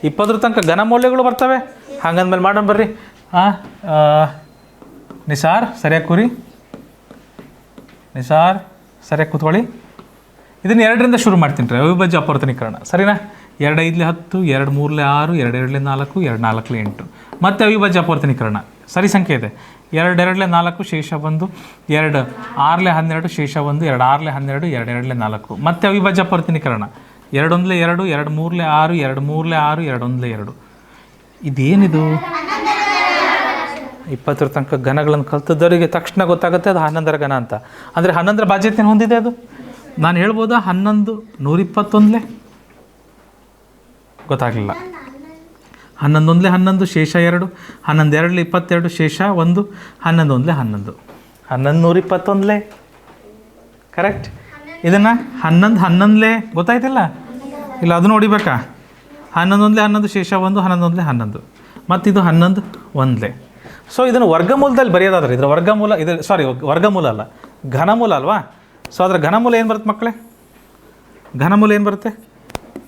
ಇಪ್ಪತ್ತರ ತನಕ ಘನ ಮೌಲ್ಯಗಳು ಬರ್ತವೆ. ಹಂಗಂದ್ಮೇಲೆ ಮಾಡೋಣ ಬರ್ರಿ. ಹಾಂ ನಿಸಾರ್, ಸರಿಯಾಗಿ ಕೂರಿ. ನಿಸಾರ್, ಸರಿಯಾಗಿ ಕೂತ್ಕೊಳ್ಳಿ. ಇದನ್ನು ಎರಡರಿಂದ ಶುರು ಮಾಡ್ತೀನಿ ರೀ, ಅವಿಭಾಜ್ಯ ಅಪವರ್ತನೀಕರಣ. ಸರಿನಾ? ಎರಡು ಐದಲೇ ಹತ್ತು, ಎರಡು ಮೂರಲೇ ಆರು, ಎರಡು ಎರಡಲೇ ನಾಲ್ಕು, ಎರಡು ನಾಲ್ಕಲೇ ಎಂಟು. ಮತ್ತೆ ಅವಿಭಾಜ್ಯ ಅಪವರ್ತನೀಕರಣ. ಸರಿ ಸಂಖ್ಯೆ ಇದೆ. ಎರಡೆರಡಲೆ ನಾಲ್ಕು, ಶೇಷ ಒಂದು. ಎರಡು, ಆರಲೆ ಹನ್ನೆರಡು, ಶೇಷ ಒಂದು. ಎರಡು, ಆರಲೆ ಹನ್ನೆರಡು, ಎರಡು, ಎರಡಲೆ ನಾಲ್ಕು. ಮತ್ತೆ ಅವಿಭಾಜ್ಯ ಪ್ರತಿನಿಕರಣ ಎರಡೊಂದಲೇ ಎರಡು ಎರಡು ಮೂರಲೆ ಆರು, ಎರಡು ಮೂರಲೆ ಆರು, ಎರಡೊಂದಲೇ ಎರಡು. ಇದೇನಿದು? ಇಪ್ಪತ್ತರ ತನಕ ಘನಗಳನ್ನು ಕಲ್ತದವರಿಗೆ ತಕ್ಷಣ ಗೊತ್ತಾಗುತ್ತೆ ಅದು ಹನ್ನೊಂದರ ಘನ ಅಂತ. ಅಂದರೆ ಹನ್ನೊಂದರ ಬಾಧ್ಯತೆಯನ್ನು ಹೊಂದಿದೆ ಅದು. ನಾನು ಹೇಳ್ಬೋದಾ? ಹನ್ನೊಂದು, ನೂರಿಪ್ಪತ್ತೊಂದಲೇ? ಗೊತ್ತಾಗಲಿಲ್ಲ. ಹನ್ನೊಂದೊಂದಲೇ ಹನ್ನೊಂದು ಶೇಷ ಎರಡು. ಹನ್ನೊಂದು ಇಪ್ಪತ್ತೆರಡು ಶೇಷ ಒಂದು. ಹನ್ನೊಂದು. ಒಂದಲೇ ಹನ್ನೊಂದು ಹನ್ನೊಂದು. ನೂರ ಇಪ್ಪತ್ತೊಂದಲೇ ಕರೆಕ್ಟ್ ಇದನ್ನು ಹನ್ನೊಂದು ಹನ್ನೊಂದ್ಲೆ ಗೊತ್ತಾಯ್ತಿಲ್ಲ? ಇಲ್ಲ ಅದು ನೋಡಿಬೇಕಾ ಹನ್ನೊಂದು ಒಂದಲೇ ಹನ್ನೊಂದು ಶೇಷ ಒಂದು ಹನ್ನೊಂದು. ಮತ್ತು ಇದು ಹನ್ನೊಂದು ಒಂದಲೇ. ಸೊ ಇದನ್ನು ವರ್ಗಮೂಲದಲ್ಲಿ ಬರೆಯೋದಾದ್ರೆ ಇದರ ವರ್ಗಮೂಲ ಇದು ಸಾರಿ ವರ್ಗಮೂಲ ಅಲ್ಲ. ಘನಮೂಲ ಅಲ್ವಾ? ಸೊ ಅದರ ಘನಮೂಲ ಏನು ಬರುತ್ತೆ ಮಕ್ಕಳೇ? ಘನಮೂಲ ಏನು ಬರುತ್ತೆ?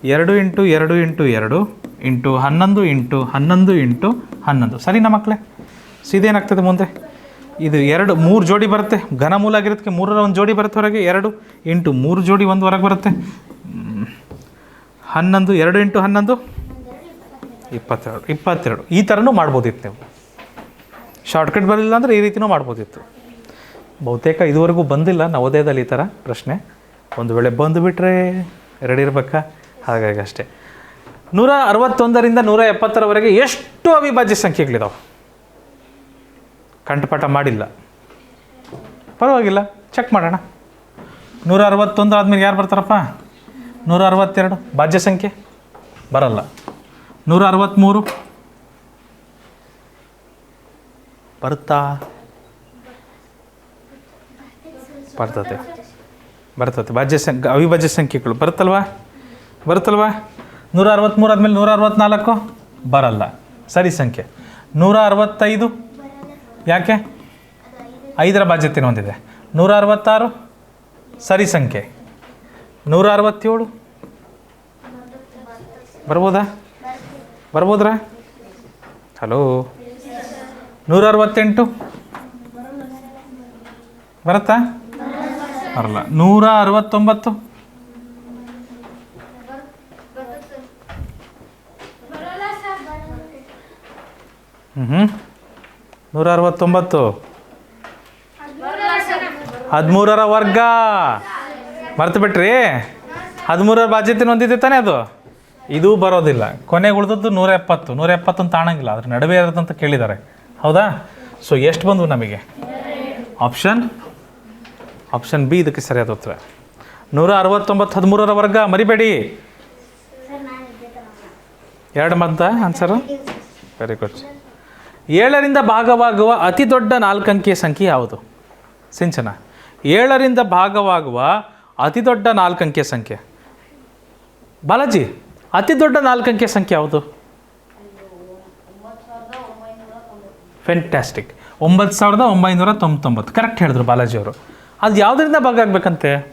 ಎರಡು ಇಂಟು ಎರಡು ಇಂಟು ಎರಡು. ಇಂಟು ಹನ್ನೊಂದು ಇಂಟು ಹನ್ನೊಂದು ಇಂಟು ಹನ್ನೊಂದು. ಸರಿನಾ ಮಕ್ಕಳೇ ಸಿದೇನಾಗ್ತದೆ ಮುಂದೆ? ಇದು ಎರಡು, ಮೂರು ಜೋಡಿ ಬರುತ್ತೆ. ಘನಮೂಲ ಆಗಿರೋದಕ್ಕೆ ಮೂರರ ಒಂದು ಜೋಡಿ ಬರುತ್ತೆ ಹೊರಗೆ, ಎರಡು ಇಂಟು ಮೂರು ಜೋಡಿ ಒಂದು ಹೊರಗೆ ಬರುತ್ತೆ. ಹನ್ನೊಂದು, ಎರಡು ಇಂಟು ಹನ್ನೊಂದು, ಇಪ್ಪತ್ತೆರಡು ಇಪ್ಪತ್ತೆರಡು. ಈ ಥರನೂ ಮಾಡ್ಬೋದಿತ್ತು ನೀವು. ಶಾರ್ಟ್ಕಟ್ ಬರಲಿಲ್ಲ ಅಂದರೆ ಈ ರೀತಿನೂ ಮಾಡ್ಬೋದಿತ್ತು. ಬಹುತೇಕ ಇದುವರೆಗೂ ಬಂದಿಲ್ಲ, ನವೋದಯದಲ್ಲಿ ಈ ಥರ ಪ್ರಶ್ನೆ. ಒಂದು ವೇಳೆ ಬಂದುಬಿಟ್ರೆ ರೆಡಿ ಇರಬೇಕಾ? ಹಾಗಾಗಿ ಅಷ್ಟೇ. ನೂರ ಅರವತ್ತೊಂದರಿಂದ ನೂರ ಎಪ್ಪತ್ತರವರೆಗೆ ಎಷ್ಟು ಅವಿಭಾಜ್ಯ ಸಂಖ್ಯೆಗಳಿದಾವೆ? ಕಂಠಪಾಠ ಮಾಡಿಲ್ಲ. ಪರವಾಗಿಲ್ಲ ಚೆಕ್ ಮಾಡೋಣ. ನೂರ ಅರವತ್ತೊಂದು ಆದಮೇಲೆ ಯಾರು ಬರ್ತಾರಪ್ಪ? ನೂರ ಅರವತ್ತೆರಡು ಭಾಜ್ಯ ಸಂಖ್ಯೆ? ಬರಲ್ಲ. ನೂರ ಅರವತ್ತ್ಮೂರು ಬರುತ್ತಾ? ಬರ್ತದೆ. ಬರ್ತದೆ. ಭಾಜ್ಯ ಸಂಖ್ಯೆ ಅವಿಭಾಜ್ಯ ಸಂಖ್ಯೆಗಳು ಬರುತ್ತಲ್ವಾ? ಬರುತ್ತಲ್ವಾ? ನೂರ ಅರವತ್ತ್ಮೂರು ಆದಮೇಲೆ ನೂರ ಅರವತ್ತ್ನಾಲ್ಕು ಬರಲ್ಲ. ಸರಿ ಸಂಖ್ಯೆ. ನೂರ ಅರವತ್ತೈದು ಯಾಕೆ? ಐದರ ಬಾಧ್ಯತೆಯನ್ನು ಹೊಂದಿದೆ ನೂರ ಅರವತ್ತಾರು ಸರಿ ಸಂಖ್ಯೆ. ನೂರ ಅರವತ್ತೇಳು ಬರ್ಬೋದಾ? ಬರ್ಬೋದ್ರಾ? ಹಲೋ? ನೂರ ಅರವತ್ತೆಂಟು ಬರುತ್ತಾ? ಬರಲ್ಲ. ನೂರ ಅರವತ್ತೊಂಬತ್ತು ಹ್ಞೂ ಹ್ಞೂ ನೂರ ಅರವತ್ತೊಂಬತ್ತು ಹದಿಮೂರರ ವರ್ಗ. ಮರ್ತು ಬಿಟ್ರಿ. ಹದಿಮೂರರ ಬಾಧ್ಯತೆ ಹೊಂದಿದೆ ತಾನೇ ಅದು? ಇದು ಬರೋದಿಲ್ಲ. ಕೊನೆಗೆ ಉಳಿದದ್ದು ನೂರ ಎಪ್ಪತ್ತು ನೂರ ಎಪ್ಪತ್ತು ಅಂತ ಕಾಣಂಗಿಲ್ಲ ಅದ್ರ ನಡುವೆ ಇರೋದಂತ ಕೇಳಿದ್ದಾರೆ. ಹೌದಾ? ಸೊ ಎಷ್ಟು ಬಂದವು ನಮಗೆ? ಆಪ್ಷನ್ ಆಪ್ಷನ್ ಬಿ ಇದಕ್ಕೆ ಸರಿಯಾದ ಉತ್ತರ. ನೂರ ಅರವತ್ತೊಂಬತ್ತು ಹದಿಮೂರರ ವರ್ಗ. ಮರಿಬೇಡಿ. ಎರಡು ಮದ್ದ? ಆನ್ಸರು ವೆರಿ ಗುಡ್ ಏಳರಿಂದ ಭಾಗವಾಗುವ ಅತಿ ದೊಡ್ಡ ನಾಲ್ಕಂಕಿಯ ಸಂಖ್ಯೆ ಯಾವುದು? ಸಿಂಚನ. ಏಳರಿಂದ ಭಾಗವಾಗುವ ಅತಿ ದೊಡ್ಡ ನಾಲ್ಕಂಕಿಯ ಸಂಖ್ಯೆ. ಬಾಲಾಜಿ ಅತಿ ದೊಡ್ಡ ನಾಲ್ಕಂಕಿಯ ಸಂಖ್ಯೆ ಯಾವುದು? ಫೆಂಟ್ಯಾಸ್ಟಿಕ್ ಒಂಬತ್ತು ಸಾವಿರದ ಒಂಬೈನೂರ ತೊಂಬತ್ತೊಂಬತ್ತು. ಕರೆಕ್ಟ್ ಹೇಳಿದ್ರು ಬಾಲಾಜಿ ಅವರು. ಅದು ಯಾವುದರಿಂದ ಭಾಗ ಆಗಬೇಕಂತೆ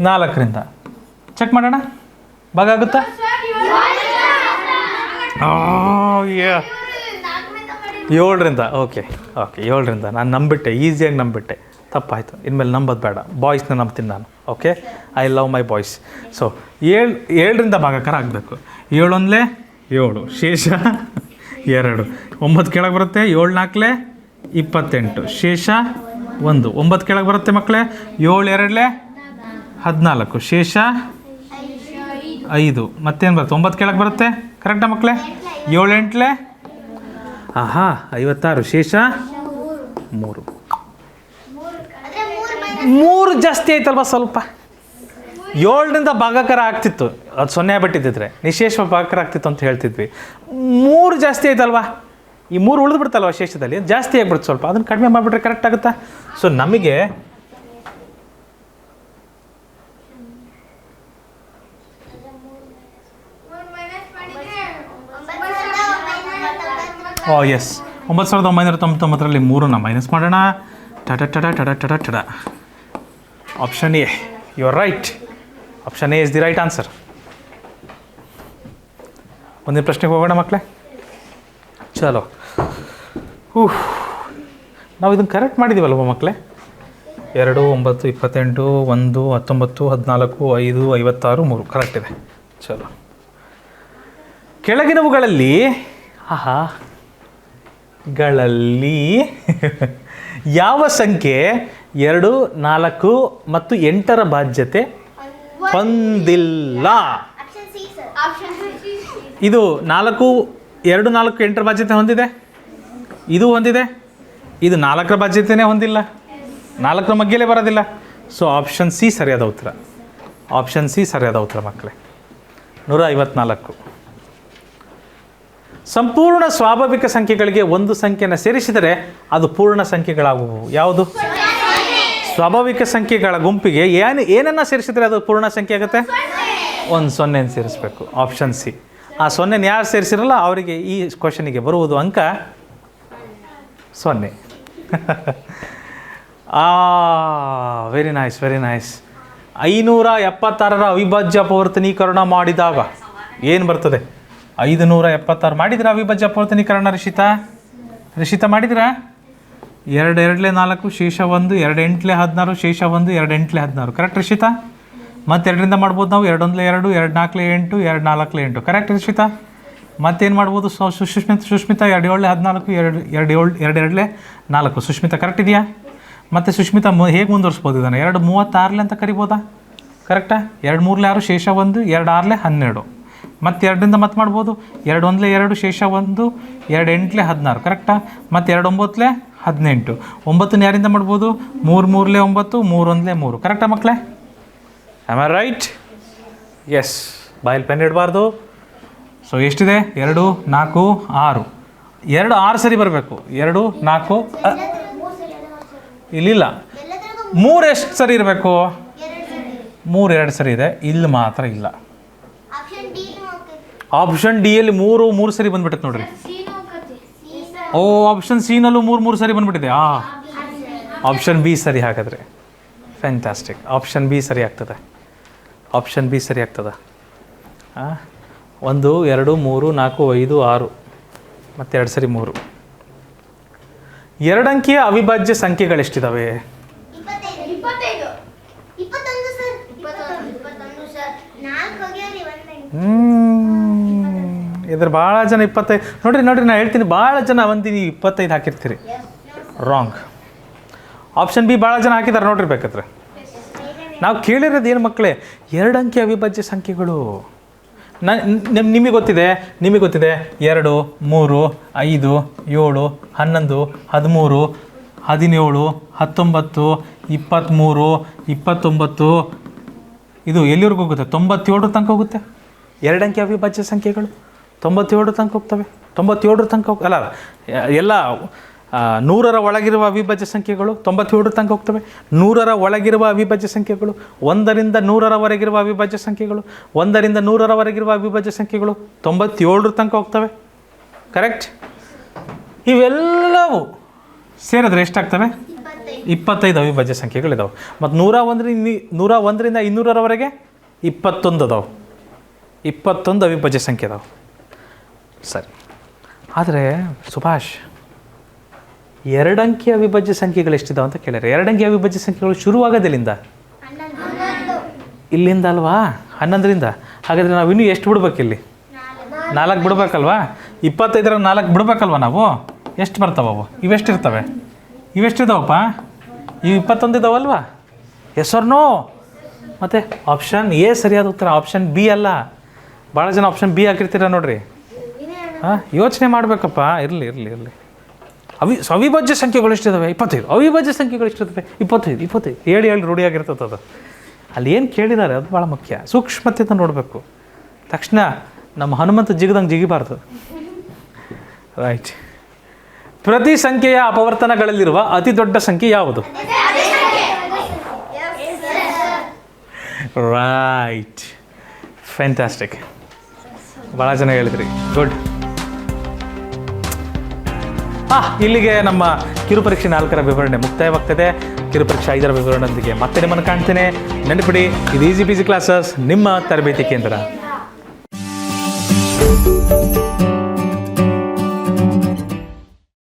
ನಾಲ್ಕರಿಂದ. ಚೆಕ್ ಮಾಡೋಣ. ಭಾಗ ಆಗುತ್ತಾ? ಏಳರಿಂದ ಓಕೆ ಓಕೆ ಏಳರಿಂದ. ನಾನು ನಂಬಿಟ್ಟೆ ಈಸಿಯಾಗಿ ನಂಬಿಟ್ಟೆ. ತಪ್ಪಾಯಿತು. ಇನ್ಮೇಲೆ ನಂಬೋದು ಬೇಡ. ಬಾಯ್ಸ್ನ ನಂಬ್ತೀನಿ ನಾನು okay I love my boys so ಏಳು, ಏಳರಿಂದ ಭಾಗಕರ ಆಗಬೇಕು. ಏಳೊಂದಲೇ ಏಳು. ಶೇಷ *laughs* ಎರಡು. ಒಂಬತ್ತು ಕೆಳಗೆ ಬರುತ್ತೆ ಏಳು ನಾಲ್ಕಲೇ ಇಪ್ಪತ್ತೆಂಟು. ಶೇಷ ಒಂದು. ಒಂಬತ್ತು ಕೆಳಗೆ ಬರುತ್ತೆ ಮಕ್ಕಳೇ ಏಳು ಎರಡಲೆ ಹದಿನಾಲ್ಕು. ಶೇಷ ಐದು. ಮತ್ತೇನು ಬರುತ್ತೆ? ಒಂಬತ್ತು ಕೆಳಗೆ ಬರುತ್ತೆ? ಕರೆಕ್ಟಾ ಮಕ್ಕಳೇ ಏಳು ಆಹಾ, ಐವತ್ತಾರು. ಶೇಷ? ಮೂರು. ಮೂರು ಜಾಸ್ತಿ ಆಯ್ತಲ್ವ ಸ್ವಲ್ಪ? ಏಳರಿಂದ ಭಾಗಕರ ಆಗ್ತಿತ್ತು. ಅದು ಸೊನ್ನೆ ಬಿಟ್ಟಿದ್ದಿದ್ರೆ ನಿಶೇಷ ಭಾಗಕರ ಆಗ್ತಿತ್ತು ಅಂತ ಹೇಳ್ತಿದ್ವಿ. ಮೂರು ಜಾಸ್ತಿ ಆಯ್ತಲ್ವಾ? ಈ ಮೂರು ಉಳಿದು ಬಿಡ್ತಲ್ವ ಶೇಷದಲ್ಲಿ? ಜಾಸ್ತಿ ಆಗ್ಬಿಡ್ತು ಸ್ವಲ್ಪ. ಅದನ್ನು ಕಡಿಮೆ ಮಾಡಿಬಿಟ್ರೆ ಕರೆಕ್ಟ್ ಆಗುತ್ತಾ? ಸೊ ನಮಗೆ ಎಸ್ ಒಂಬತ್ತು ಸಾವಿರದ ಒಂಬೈನೂರ ತೊಂಬತ್ತೊಂಬತ್ತರಲ್ಲಿ ಮೂರನ್ನ ಮೈನಸ್ ಮಾಡೋಣ. ಟಟ ಟಡ ಟಡ ಟಡ ಟಡ option A you are right option A is the right answer ಒಂದೇ ಪ್ರಶ್ನೆಗೆ ಹೋಗೋಣ ಮಕ್ಕಳೇ ಚಲೋ. ಹೂ. ನಾವು ಇದನ್ನು ಕರೆಕ್ಟ್ ಮಾಡಿದ್ದೀವಲ್ವ ಮಕ್ಕಳೇ ಎರಡು, ಒಂಬತ್ತು, ಇಪ್ಪತ್ತೆಂಟು, ಒಂದು, ಹತ್ತೊಂಬತ್ತು, ಹದಿನಾಲ್ಕು, ಐದು, ಐವತ್ತಾರು, ಮೂರು. ಕರೆಕ್ಟ್ ಇದೆ. ಚಲೋ. ಕೆಳಗಿನವುಗಳಲ್ಲಿ, ಆಹಾ ಗಳಲ್ಲಿ ಯಾವ ಸಂಖ್ಯೆ ಎರಡು ನಾಲ್ಕು ಮತ್ತು ಎಂಟರ ಬಾಧ್ಯತೆ? ಹೊಂದಿಲ್ಲ ಇದು ನಾಲ್ಕು ಎರಡು ನಾಲ್ಕು ಎಂಟರ ಬಾಧ್ಯತೆ ಹೊಂದಿದೆ? ಇದು ಹೊಂದಿದೆ? ಇದು ನಾಲ್ಕರ ಬಾಧ್ಯತೆನೇ ಹೊಂದಿಲ್ಲ. ನಾಲ್ಕರ ಮಗ್ಗೆಲೇ ಬರೋದಿಲ್ಲ. ಸೊ ಆಪ್ಷನ್ ಸಿ ಸರಿಯಾದ ಉತ್ತರ. ಆಪ್ಷನ್ ಸಿ ಸರಿಯಾದ ಉತ್ತರ ಮಕ್ಕಳೇ. ನೂರ ಐವತ್ನಾಲ್ಕು. ಸಂಪೂರ್ಣ ಸ್ವಾಭಾವಿಕ ಸಂಖ್ಯೆಗಳಿಗೆ ಒಂದು ಸಂಖ್ಯೆಯನ್ನು ಸೇರಿಸಿದರೆ ಅದು ಪೂರ್ಣ ಸಂಖ್ಯೆಗಳಾಗುವು ಯಾವುದು? ಸ್ವಾಭಾವಿಕ ಸಂಖ್ಯೆಗಳ ಗುಂಪಿಗೆ ಏನು, ಏನನ್ನು ಸೇರಿಸಿದರೆ ಅದು ಪೂರ್ಣ ಸಂಖ್ಯೆ ಆಗುತ್ತೆ? ಒಂದು ಸೊನ್ನೆನ ಸೇರಿಸಬೇಕು ಆಪ್ಷನ್ ಸಿ ಆ ಸೊನ್ನೆನ ಯಾರು ಸೇರಿಸಿರಲ್ಲ, ಅವರಿಗೆ ಈ ಕ್ವಶನಿಗೆ ಬರುವುದು ಅಂಕ ಸೊನ್ನೆ. *laughs* ಆ ವೆರಿ ನೈಸ್ ವೆರಿ ನೈಸ್ ಐನೂರ ಎಪ್ಪತ್ತಾರರ ಅವಿಭಾಜ್ಯ ಪ್ರವರ್ತನೀಕರಣ ಮಾಡಿದಾಗ ಏನು ಬರ್ತದೆ? ಐದು ನೂರ ಎಪ್ಪತ್ತಾರು ಮಾಡಿದ್ರಾ ಅವಿಭಾಜ್ಯ ಪೂರ್ತನೀಕರಣ ರಕ್ಷಿತ ರಿಷಿತಾ ಮಾಡಿದ್ರಾ? ಎರಡು ಎರಡಲೇ ನಾಲ್ಕು, ಶೇಷ ಒಂದು ಎರಡು ಎಂಟ್ಲೆ ಹದಿನಾರು, ಶೇಷ ಒಂದು ಎರಡು ಎಂಟ್ಲೆ ಹದಿನಾರು. ಕರೆಕ್ಟ್ ಮತ್ತೆ ಎರಡರಿಂದ ಮಾಡ್ಬೋದು ನಾವು? ಎರಡೊಂದಲೇ ಎರಡು ಎರಡು ನಾಲ್ಕಲೆ ಎಂಟು ಎರಡು ನಾಲ್ಕಲೆ ಎಂಟು. ಕರೆಕ್ಟ್ ರಶಿತಾ ಮತ್ತೇನು ಮಾಡ್ಬೋದು? ಸೊ ಸುಷ್ಮಿತ ಸುಷ್ಮಿತಾ ಎರಡು ಏಳಲೆ ಹದಿನಾಲ್ಕು, ಎರಡು ಎರಡು ಏಳು ಎರಡು ಎರಡಲೆ ನಾಲ್ಕು. ಸುಷ್ಮಿತಾ ಕರೆಕ್ಟ್ ಇದೆಯಾ? ಮತ್ತು ಸುಷ್ಮಿತಾ ಮು ಹೇಗೆ ಮುಂದುವರಿಸ್ಬೋದು ಇದನ್ನು? ಎರಡು ಮೂವತ್ತಾರಲೆ ಅಂತ ಕರಿಬೋದಾ? ಕರೆಕ್ಟಾ ಎರಡು ಮೂರಲೆ ಆರು, ಶೇಷ ಒಂದು ಎರಡು ಆರಲೆ ಹನ್ನೆರಡು. ಮತ್ತು ಎರಡರಿಂದ ಮತ್ತೆ ಮಾಡ್ಬೋದು? ಎರಡು ಒಂದಲೇ ಎರಡು ಶೇಷ ಒಂದು ಎರಡು ಎಂಟ್ಲೆ ಹದಿನಾರು ಕರೆಕ್ಟಾ ಮತ್ತು ಎರಡು ಒಂಬತ್ತಲೆ ಹದಿನೆಂಟು. ಒಂಬತ್ತನ್ನು ಯಾರಿಂದ ಮಾಡ್ಬೋದು? ಮೂರು ಮೂರಲೆ ಒಂಬತ್ತು ಮೂರು. ಒಂದಲೇ ಮೂರು ಕರೆಕ್ಟಾ ಮಕ್ಕಳೇ ಆಮ್ ಆರ್ ರೈಟ್ ಎಸ್ ಬಾಯಲ್ಲಿ ಪೆನ್ ಇಡಬಾರ್ದು. ಸೊ ಎಷ್ಟಿದೆ? ಎರಡು ನಾಲ್ಕು ಆರು. ಎರಡು ಆರು ಸರಿ ಬರಬೇಕು. ಎರಡು ನಾಲ್ಕು ಇಲ್ಲಿಲ್ಲ. ಮೂರು ಎಷ್ಟು ಸರಿ ಇರಬೇಕು? ಮೂರು ಎರಡು ಸರಿ ಇದೆ. ಇಲ್ಲಿ ಮಾತ್ರ ಇಲ್ಲ. ಆಪ್ಷನ್ ಡಿ ಎಲ್ಲಿ ಮೂರು ಮೂರು ಸರಿ ಬಂದ್ಬಿಟ್ಟೈತೆ ನೋಡ್ರಿ. ಓ ಆಪ್ಷನ್ ಸಿನಲ್ಲೂ ಮೂರು ಮೂರು ಸರಿ ಬಂದ್ಬಿಟ್ಟಿದೆ. ಆ. ಆಪ್ಷನ್ ಬಿ ಸರಿ ಹಾಗಾದರೆ. ಫ್ಯಾಂಟಾಸ್ಟಿಕ್ ಆಪ್ಷನ್ ಬಿ ಸರಿ ಆಗ್ತದೆ. ಆಪ್ಷನ್ ಬಿ ಸರಿ ಆಗ್ತದೆ. ಒಂದು ಎರಡು ಮೂರು ನಾಲ್ಕು ಐದು ಆರು ಮತ್ತು ಎರಡು ಸರಿ ಮೂರು. ಎರಡಂಕಿಯ ಅವಿಭಾಜ್ಯ ಸಂಖ್ಯೆಗಳೆಷ್ಟಿದ್ದಾವೆ ಇಪ್ಪತ್ತೈದು. ಇದ್ರ ಭಾಳ ಜನ ಇಪ್ಪತ್ತೈದು, ನೋಡಿರಿ ನೋಡಿರಿ ನಾನು ಹೇಳ್ತೀನಿ, ಭಾಳ ಜನ ಒಂದಿನ ಇಪ್ಪತ್ತೈದು ಹಾಕಿರ್ತೀರಿ. ರಾಂಗ್ ಆಪ್ಷನ್ ಬಿ ಭಾಳ ಜನ ಹಾಕಿದ್ದಾರೆ ನೋಡ್ರಿ ಬೇಕಾದ್ರೆ. ನಾವು ಕೇಳಿರೋದು ಏನು ಮಕ್ಕಳೇ ಎರಡು ಅಂಕಿ ಅವಿಭಾಜ್ಯ ಸಂಖ್ಯೆಗಳು. ನ, ನಿಮ್, ನಿಮಗೆ ಗೊತ್ತಿದೆ ನಿಮಗೆ ಗೊತ್ತಿದೆ, ಎರಡು, ಮೂರು, ಐದು, ಏಳು, ಹನ್ನೊಂದು, ಹದಿಮೂರು, ಹದಿನೇಳು, ಹತ್ತೊಂಬತ್ತು ಇಪ್ಪತ್ತ್ಮೂರು ಇಪ್ಪತ್ತೊಂಬತ್ತು. ಇದು ಎಲ್ಲಿವರೆಗೂ ಹೋಗುತ್ತೆ? ತೊಂಬತ್ತೇಳರ ತನಕ ಹೋಗುತ್ತೆ? ಎರಡು ಅಂಕಿ ಅವಿಭಾಜ್ಯ ಸಂಖ್ಯೆಗಳು. ತೊಂಬತ್ತೇಳರ ತನಕ ಹೋಗ್ತವೆ. ತೊಂಬತ್ತೇಳರ ತನಕ ಹೋಗ್, ಅಲ್ಲ, ಎಲ್ಲ ನೂರರ ಒಳಗಿರುವ ಅವಿಭಾಜ್ಯ ಸಂಖ್ಯೆಗಳು ತೊಂಬತ್ತೇಳರ ತನಕ ಹೋಗ್ತವೆ. ನೂರರ ಒಳಗಿರುವ ಅವಿಭಾಜ್ಯ ಸಂಖ್ಯೆಗಳು ಒಂದರಿಂದ ನೂರರವರೆಗಿರುವ ಅವಿಭಾಜ್ಯ ಸಂಖ್ಯೆಗಳು ಒಂದರಿಂದ ನೂರರವರೆಗಿರುವ ಅವಿಭಾಜ್ಯ ಸಂಖ್ಯೆಗಳು ತೊಂಬತ್ತೇಳರ ತನಕ ಹೋಗ್ತವೆ. ಕರೆಕ್ಟ್? ಇವೆಲ್ಲವೂ ಸೇರಿದ್ರೆ ಎಷ್ಟಾಗ್ತವೆ? ಇಪ್ಪತ್ತೈದು ಅವಿಭಾಜ್ಯ ಸಂಖ್ಯೆಗಳಿದಾವೆ. ಮತ್ತು ನೂರ ಒಂದರಿಂದ ನೂರ ಒಂದರಿಂದ ಇನ್ನೂರರವರೆಗೆ ಇಪ್ಪತ್ತೊಂದು ಅದಾವೆ. ಇಪ್ಪತ್ತೊಂದು ಅವಿಭಾಜ್ಯ ಸಂಖ್ಯೆ ಅದಾವೆ. ಸರಿ. ಆದರೆ ಸುಭಾಷ್, ಎರಡಂಕಿ ಅವಿಭಾಜ್ಯ ಸಂಖ್ಯೆಗಳು ಎಷ್ಟಿದಾವೆ ಅಂತ ಕೇಳಿದ್ರೆ ಎರಡಂಕಿ ಅವಿಭಾಜ್ಯ ಸಂಖ್ಯೆಗಳು ಶುರುವಾಗೋದಿಲ್ಲಿಂದ? ಇಲ್ಲಿಂದ ಅಲ್ವಾ? ಹನ್ನೊಂದರಿಂದ? ಹಾಗಾದರೆ ನಾವು ಇನ್ನೂ ಎಷ್ಟು ಬಿಡ್ಬೇಕು ಇಲ್ಲಿ ನಾಲ್ಕು ಬಿಡ್ಬೇಕಲ್ವಾ? ಇಪ್ಪತ್ತೈದರ ನಾಲ್ಕು ಬಿಡ್ಬೇಕಲ್ವಾ ನಾವು? ಎಷ್ಟು ಬರ್ತಾವೆ ಅವು? ಇವೆಷ್ಟು ಇರ್ತವೆ ಇವೆಷ್ಟಿದಾವಪ್ಪ? ಇವು ಇಪ್ಪತ್ತೊಂದು ಇದಾವಲ್ವಾ ಹೆಸರ್ನೋ ಮತ್ತು ಆಪ್ಷನ್ ಎ ಸರಿಯಾದ ಉತ್ತರ ಆಪ್ಷನ್ ಬಿ ಅಲ್ಲ. ಭಾಳ ಜನ ಆಪ್ಷನ್ ಬಿ ಹಾಕಿರ್ತೀರ ನೋಡ್ರಿ. ಹಾಂ, ಯೋಚನೆ ಮಾಡಬೇಕಪ್ಪ. ಇರಲಿ ಇರಲಿ ಇರಲಿ. ಅವಿ, ಅವಿಭಾಜ್ಯ ಸಂಖ್ಯೆಗಳು ಎಷ್ಟಿದ್ದಾವೆ ಇಪ್ಪತ್ತೈದು. ಅವಿಭಾಜ್ಯ ಸಂಖ್ಯೆಗಳು ಎಷ್ಟಿದ್ದಾವೆ ಇಪ್ಪತ್ತೈದು ಇಪ್ಪತ್ತೈದು. ಹೇಳಿ ಹೇಳಿ ರೂಢಿಯಾಗಿರ್ತದೆ ಅದು. ಅಲ್ಲಿ ಏನು ಕೇಳಿದ್ದಾರೆ? ಅದು ಭಾಳ ಮುಖ್ಯ. ಸೂಕ್ಷ್ಮತೆಯಿಂದ ನೋಡಬೇಕು. ತಕ್ಷಣ ನಮ್ಮ ಹನುಮಂತ ಜಿಗಿದಂಗೆ ಜಿಗಿಬಾರ್ದು. ರೈಟ್ ಪ್ರತಿ ಸಂಖ್ಯೆಯ ಅಪವರ್ತನಗಳಲ್ಲಿರುವ ಅತಿ ದೊಡ್ಡ ಸಂಖ್ಯೆ ಯಾವುದು? ರೈಟ್ ಫ್ಯಾಂಟಾಸ್ಟಿಕ್ ಭಾಳ ಜನ ಹೇಳಿದ್ರಿ. ಗುಡ್ ಆ, ಇಲ್ಲಿಗೆ ನಮ್ಮ ಕಿರುಪರೀಕ್ಷೆ ನಾಲ್ಕರ ವಿವರಣೆ ಮುಕ್ತಾಯವಾಗ್ತದೆ. ಕಿರುಪರೀಕ್ಷೆ ಐದರ ವಿವರಣೆಯೊಂದಿಗೆ ಮತ್ತೆ ನಿಮ್ಮನ್ನು ಕಾಣ್ತೇನೆ. ನೆನಪಿಡಿ, ಇದು ಈಸಿ ಬಿಸಿ ಕ್ಲಾಸಸ್ ನಿಮ್ಮ ತರಬೇತಿ ಕೇಂದ್ರ.